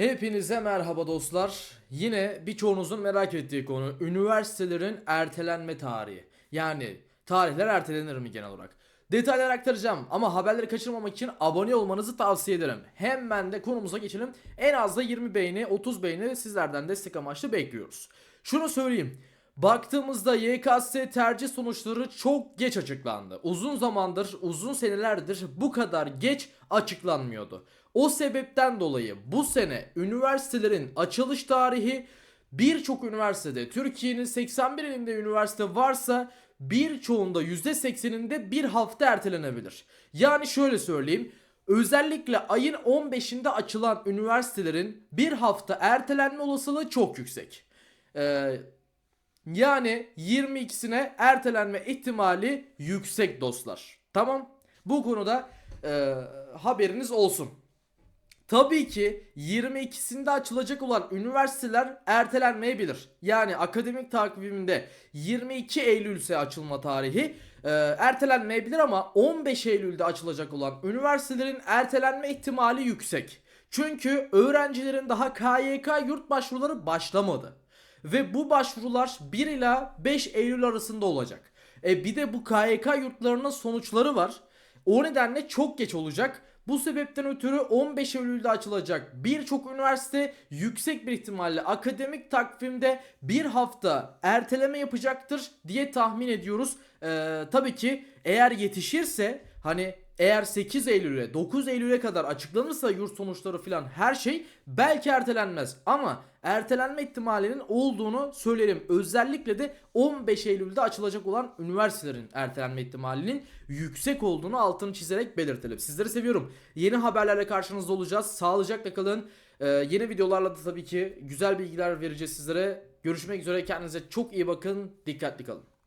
Hepinize merhaba dostlar. Yine birçoğunuzun merak ettiği konu üniversitelerin ertelenme tarihi. Yani tarihler ertelenir mi genel olarak? Detaylar aktaracağım ama haberleri kaçırmamak için abone olmanızı tavsiye ederim. Hemen de konumuza geçelim. En az da 20 beğeni, 30 beğeni sizlerden destek amaçlı bekliyoruz. Şunu söyleyeyim. Baktığımızda YKS tercih sonuçları çok geç açıklandı. Uzun zamandır, uzun senelerdir bu kadar geç açıklanmıyordu. O sebepten dolayı bu sene üniversitelerin açılış tarihi birçok üniversitede Türkiye'nin 81 ilinde üniversite varsa birçoğunda %80'inde bir hafta ertelenebilir. Yani şöyle söyleyeyim. Özellikle ayın 15'inde açılan üniversitelerin bir hafta ertelenme olasılığı çok yüksek. Ee, yani 22'sine ertelenme ihtimali yüksek dostlar. Tamam. Bu konuda e, haberiniz olsun. Tabii ki 22'sinde açılacak olan üniversiteler ertelenmeyebilir. Yani akademik takviminde 22 Eylül ise açılma tarihi e, ertelenmeyebilir ama 15 Eylül'de açılacak olan üniversitelerin ertelenme ihtimali yüksek. Çünkü öğrencilerin daha KYK yurt başvuruları başlamadı. Ve bu başvurular 1 ila 5 Eylül arasında olacak. E bir de bu KYK yurtlarının sonuçları var. O nedenle çok geç olacak. Bu sebepten ötürü 15 Eylül'de açılacak birçok üniversite yüksek bir ihtimalle akademik takvimde bir hafta erteleme yapacaktır diye tahmin ediyoruz. Ee, tabii ki eğer yetişirse hani eğer 8 Eylül'e 9 Eylül'e kadar açıklanırsa yurt sonuçları filan her şey belki ertelenmez. Ama ertelenme ihtimalinin olduğunu söyleyelim. Özellikle de 15 Eylül'de açılacak olan üniversitelerin ertelenme ihtimalinin yüksek olduğunu altını çizerek belirtelim. Sizleri seviyorum. Yeni haberlerle karşınızda olacağız. Sağlıcakla kalın. Ee, yeni videolarla da tabii ki güzel bilgiler vereceğiz sizlere. Görüşmek üzere. Kendinize çok iyi bakın. Dikkatli kalın.